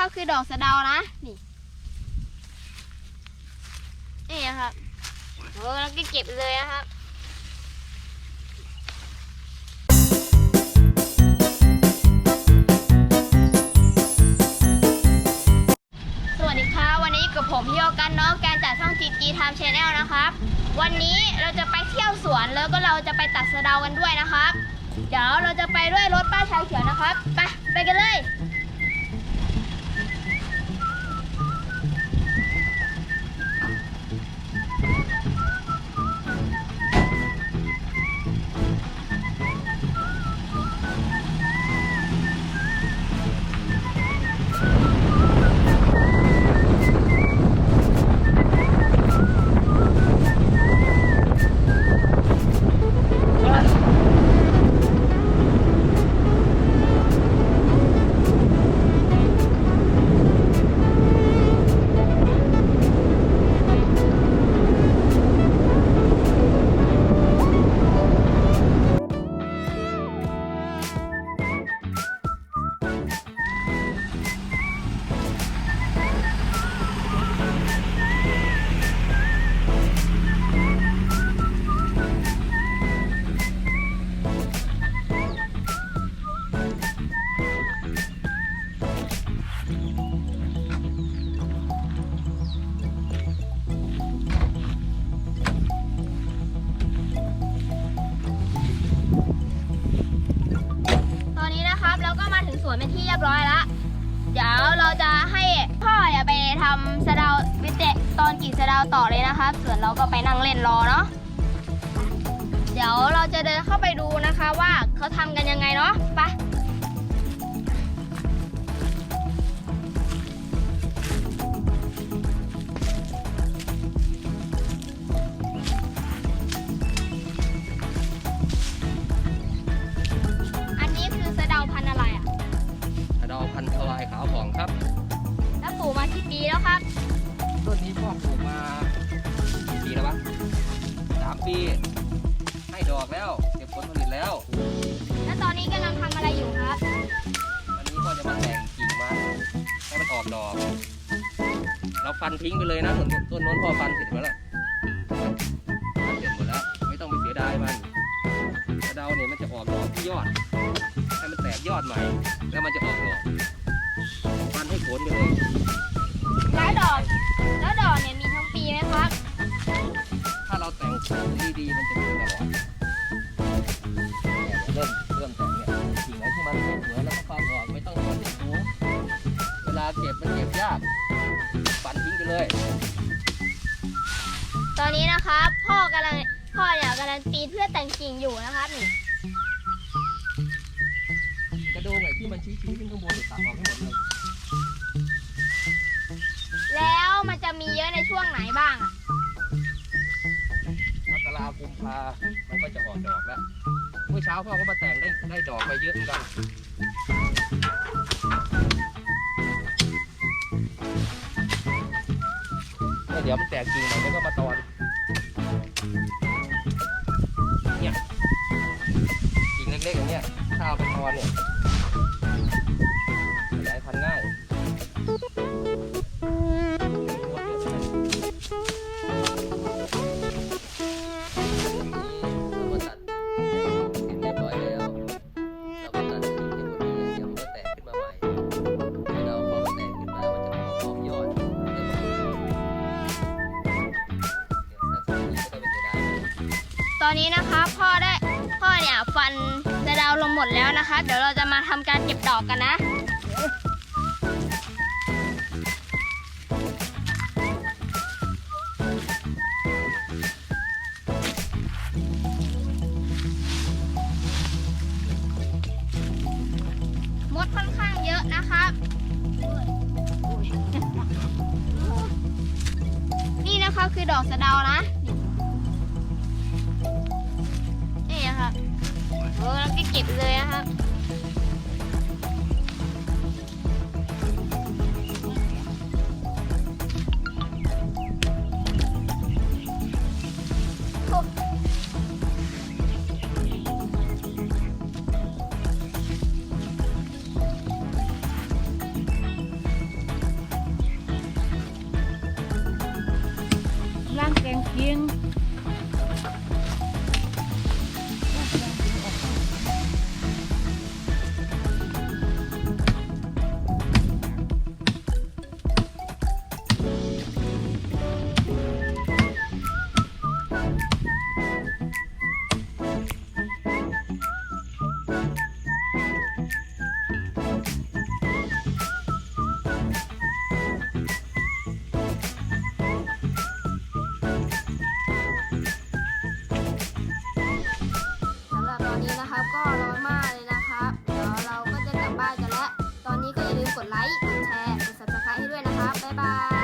นะครับคือดอกสะเดานะ นี่ นี่นะครับโอ้แล้วก็เก็บเลยนะครับสวัสดีครับวันนี้กับผมพี่โอกันเน้องแกนจากช่องจีจีไทม์ชาแนลนะครับ วันนี้เราจะไปเที่ยวสวนแล้วก็เราจะไปตัดสะเดากันด้วยนะครับ เดี๋ยวเราจะไปด้วยรถป้าชายเขียวนะครับ ไป ไปกันเลย วนเป็นที่เรียบร้อยแล้วเดี๋ยวเราจะให้พ่ออย่าไปทำสะดาไปเตะตอนกี่สะดาวต่อเลยนะคะ ส่วนเราก็ไปนั่งเล่นรอเนาะเดี๋ยวเราจะเดินเข้าไปดูนะคะว่าเขาทำกันยังไงเนาะไป ครับแล้วปลูกมากี่ปีแล้วครับต้นนี้พ่อปลูกมากี่ปีแล้ววะสามปีให้ดอกแล้วเก็บผลผลิตแล้ว แล้วตอนนี้กำลังทำอะไรอยู่ครับ วันนี้ก็จะมาแต่งกิ่งมันให้มันออกดอก เราฟันทิ้งไปเลยนะต้นต้นโน้นพ่อฟันเสร็จหมดแล้วฟันเสร็จหมดแล้ว ไม่ต้องไปเสียดายมันกระเดาเนี่ยมันจะออกดอกที่ยอดให้มันแตกยอดใหม่ แล้วมันจะออกดอก เวลาเก็บมันเก็บยากฟันทิ้งไปเลย ตอนนี้นะครับ พ่อกำลังพ่อเนี่ยกำลังปีนเพื่อแต่งกิ่งอยู่นะครับนี่กระโดงไหนที่มันชี้ๆขึ้นข้างบนเนี่ยตัดออกให้หมดเลยแล้วมันจะมีเยอะในช่วงไหนบ้างอะมกราคุมภามันก็จะออกดอกแล้ว เมื่อเช้าพ่อก็มาแต่งได้ได้ดอกไปเยอะเหมือนกัน เดี๋ยวมันแตกกิ่งใหม่แล้วก็มาตอนเนี่ยกิ่งเล็กๆอย่างเนี้ยถ้าเอาไปตอนเนี่ย อนนี้นะครับพ่อได้พ่อเนี่ยฟันสะดาวลงหมดแล้วนะคะ เดี๋ยวเราจะมาทำการเก็บดอกกันนะมดค่อนข้างเยอะนะครับ นี่นะคะคือดอกสะเดานะ ก็บเลยนะครับ lang keng kiêng กดไลค์ กดแชร์ กด subscribe ให้ด้วยนะคะ บ๊ายบาย